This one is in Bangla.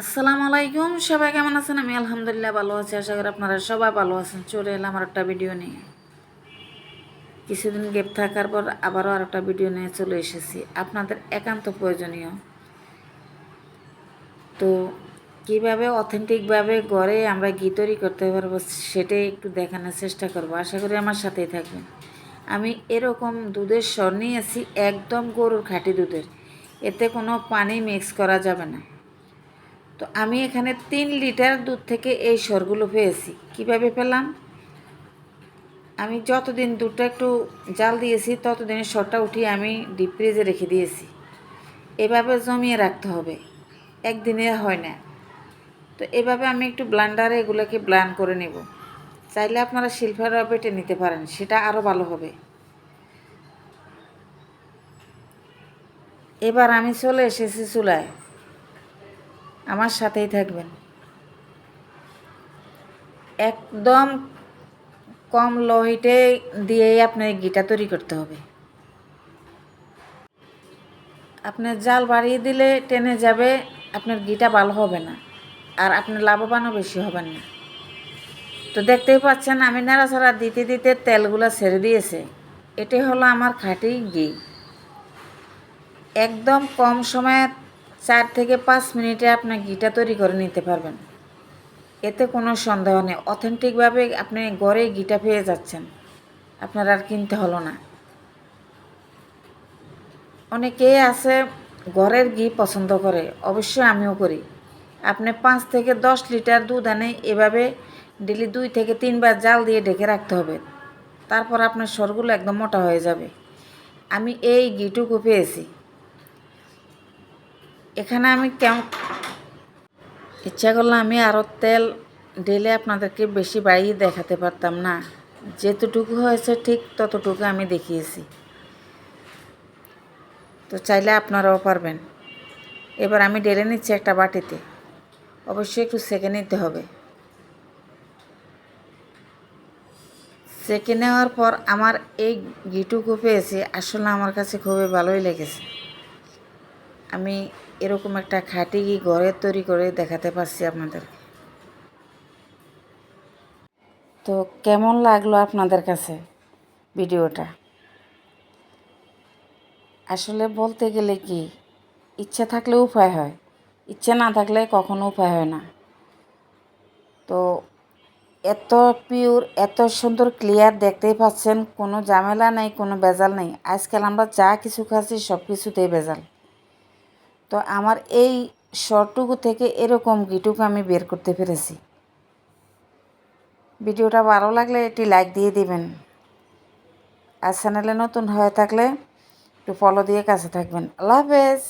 আসসালামু আলাইকুম। সবাই কেমন আছেন? আমি আলহামদুলিল্লাহ ভালো আছি। আশা করি আপনারা সবাই ভালো আছেন। চলে এলাম আর একটা ভিডিও নিয়ে। কিছুদিন গেপ থাকার পর আবারও আর একটা ভিডিও নিয়ে চলে এসেছি। আপনাদের একান্ত প্রয়োজনীয়। তো কীভাবে অথেন্টিকভাবে ঘরে আমরা ঘি তৈরি করতে পারব সেটাই একটু দেখানোর চেষ্টা করব। আশা করি আমার সাথেই থাকবেন। আমি এরকম দুধের স্বর নিয়েছি একদম গরুর খাঁটি দুধের। এতে কোনো পানি মিক্স করা যাবে না। তো আমি এখানে তিন লিটার দুধ থেকে এই সরগুলো পেয়েছি। কীভাবে পেলাম? আমি যতদিন দুধটা একটু জাল দিয়েছি ততদিন সরটা উঠিয়ে আমি ডিপ ফ্রিজে রেখে দিয়েছি। এভাবে জমিয়ে রাখতে হবে। একদিনে হয় না। তো এভাবে আমি একটু ব্লান্ডারে এগুলোকে ব্লান করে নেব। চাইলে আপনারা শিল্পেরও বেটে নিতে পারেন, সেটা আরও ভালো হবে। এবার আমি চলে এসেছি চুলায়। আমার সাথেই থাকবেন। একদম কম লো হিটে দিয়েই আপনার ঘিটা তৈরি করতে হবে। আপনার জাল বাড়িয়ে দিলে টেনে যাবে, আপনার ঘিটা ভালো হবে না। আর আপনার লাভবানও বেশি হবেন না। তো দেখতেই পাচ্ছেন, আমি নাড়াচাড়া দিতে দিতে তেলগুলো ছেড়ে দিয়েছে। এটাই হলো আমার খাঁটি ঘি। একদম কম সময়ে চার থেকে পাঁচ মিনিটে আপনার ঘিটা তৈরি করে নিতে পারবেন। এতে কোনো সন্দেহ নেই। অথেন্টিকভাবে আপনি ঘরে ঘিটা পেয়ে যাচ্ছেন। আপনার আর কিনতে হলো না। অনেকেই আছে ঘরের ঘি পছন্দ করে, অবশ্যই আমিও করি। আপনি পাঁচ থেকে দশ লিটার দুধ আনে এভাবে ডেলি দুই থেকে তিনবার জাল দিয়ে ঢেকে রাখতে হবে। তারপর আপনার সরগুলো একদম মোটা হয়ে যাবে। আমি এই ঘিটুকু পেয়েছি। এখানে আমি কেমন ইচ্ছা করলে আমি আরও তেল ঢেলে আপনাদেরকে বেশি বাড়িয়ে দেখাতে পারতাম না। যেতটুকু হয়েছে ঠিক ততটুকু আমি দেখিয়েছি। তো চাইলে আপনারাও পারবেন। এবার আমি ঢেলে নিচ্ছি একটা বাটিতে। অবশ্যই একটু সেকে নিতে হবে। সেকে নেওয়ার পর আমার এই ঘিটুকু পেয়েছে। আসলে আমার কাছে খুবই ভালোই লেগেছে। আমি এরকম একটা খাঁটি ঘি ঘরে তৈরি করে দেখাতে পারছি আপনাদেরকে। তো কেমন লাগল আপনাদের কাছে ভিডিওটা? আসলে বলতে গেলে কি, ইচ্ছা থাকলে উপায় হয়, ইচ্ছে না থাকলে কখনো উপায় হয় না। তো এত পিওর এত সুন্দর ক্লিয়ার দেখতেই পাচ্ছেন, কোনো ঝামেলা নেই, কোনো ভেজাল নেই। আজকাল আমরা যা কিছু খাচ্ছি সব কিছুতেই ভেজাল। তো আমার এই শর্টটুকু থেকে এরকম গিটুকু আমি বের করতে পেরেছি। ভিডিওটা ভালো লাগলে একটি লাইক দিয়ে দিবেন। আর চ্যানেলে নতুন হয়ে থাকলে একটু ফলো দিয়ে কাছে থাকবেন। আল্লাহ হাফেজ।